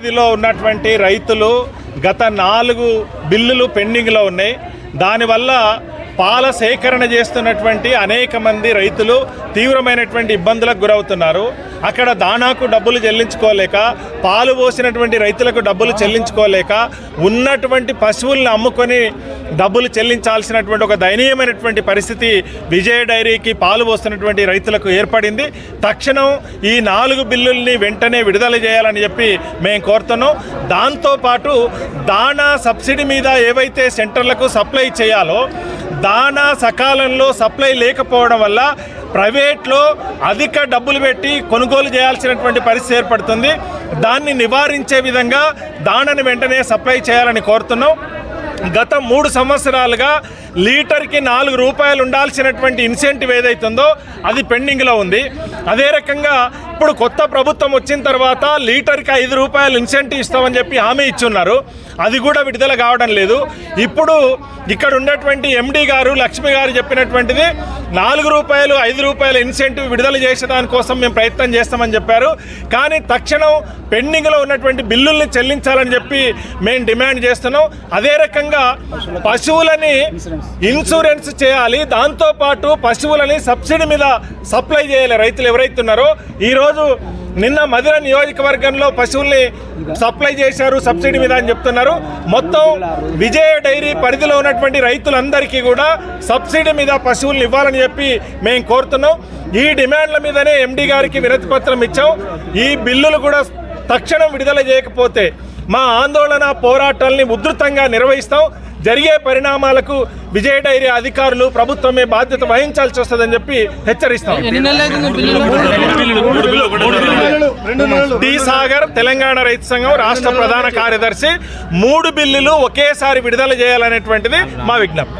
ఇదిలో ఉన్నటువంటి రైతులు గత నాలుగు బిల్లులు పెండింగ్లో ఉన్నాయి. దానివల్ల పాల సేకరణ చేస్తున్నటువంటి అనేక మంది రైతులు తీవ్రమైనటువంటి ఇబ్బందులకు గురవుతున్నారు. అక్కడ దానాకు డబ్బులు చెల్లించుకోలేక పాలు పోసినటువంటి రైతులకు డబ్బులు చెల్లించుకోలేక ఉన్నటువంటి పశువుల్ని అమ్ముకొని డబ్బులు చెల్లించాల్సినటువంటి ఒక దయనీయమైనటువంటి పరిస్థితి విజయ డైరీకి పాలు పోస్తున్నటువంటి రైతులకు ఏర్పడింది. తక్షణం ఈ నాలుగు బిల్లుల్ని వెంటనే విడుదల చేయాలని చెప్పి మేము కోరుతున్నాం. దాంతోపాటు దాణా సబ్సిడీ మీద ఏవైతే సెంటర్లకు సప్లై చేయాలో దాణా సకాలంలో సప్లై లేకపోవడం వల్ల ప్రైవేట్లో అధిక డబ్బులు పెట్టి కొనుగోలు చేయాల్సినటువంటి పరిస్థితి ఏర్పడుతుంది. దాన్ని నివారించే విధంగా దాణని వెంటనే సప్లై చేయాలని కోరుతున్నాం. గత మూడు సంవత్సరాలుగా లీటర్కి నాలుగు రూపాయలు ఉండాల్సినటువంటి ఇన్సెంటివ్ ఏదైతుందో అది పెండింగ్లో ఉంది. అదే రకంగా ఇప్పుడు కొత్త ప్రభుత్వం వచ్చిన తర్వాత లీటర్కి ఐదు రూపాయలు ఇన్సెంటివ్ ఇస్తామని చెప్పి హామీ ఇచ్చున్నారు. అది కూడా విడుదల కావడం లేదు. ఇప్పుడు ఇక్కడ ఉన్నటువంటి ఎండి గారు లక్ష్మి గారు చెప్పినటువంటిది నాలుగు రూపాయలు ఐదు రూపాయల ఇన్సెంటివ్ విడుదల చేసే దానికోసం మేము ప్రయత్నం చేస్తామని చెప్పారు. కానీ తక్షణం పెండింగ్లో ఉన్నటువంటి బిల్లుల్ని చెల్లించాలని చెప్పి మేము డిమాండ్ చేస్తున్నాం. అదే రకంగా పశువులని ఇన్సూరెన్స్ చేయాలి. దాంతోపాటు పశువులని సబ్సిడీ మీద సప్లై చేయాలి రైతులు ఎవరైతున్నారో ఈరోజు ఈరోజు నిన్న మధుర నియోజకవర్గంలో పశువుల్ని సప్లై చేశారు సబ్సిడీ మీద అని చెప్తున్నారు. మొత్తం విజయ డైరీ పరిధిలో ఉన్నటువంటి రైతులందరికీ కూడా సబ్సిడీ మీద పశువుల్ని ఇవ్వాలని చెప్పి మేము కోరుతున్నాం. ఈ డిమాండ్ల మీదనే ఎండి గారికి వినతి పత్రం ఇచ్చాం. ఈ బిల్లులు కూడా తక్షణం విడుదల చేయకపోతే మా ఆందోళన పోరాటాల్ని ఉధృతంగా నిర్వహిస్తాం. జరిగే పరిణామాలకు విజయ డైరీ అధికారులు ప్రభుత్వమే బాధ్యత వహించాల్సి వస్తుందని చెప్పి హెచ్చరిస్తాం. డి సాగర్ తెలంగాణ రైతు సంఘం రాష్ట్ర ప్రధాన కార్యదర్శి మూడు బిల్లులు ఒకేసారి విడుదల చేయాలనేటువంటిది మా విజ్ఞప్తి.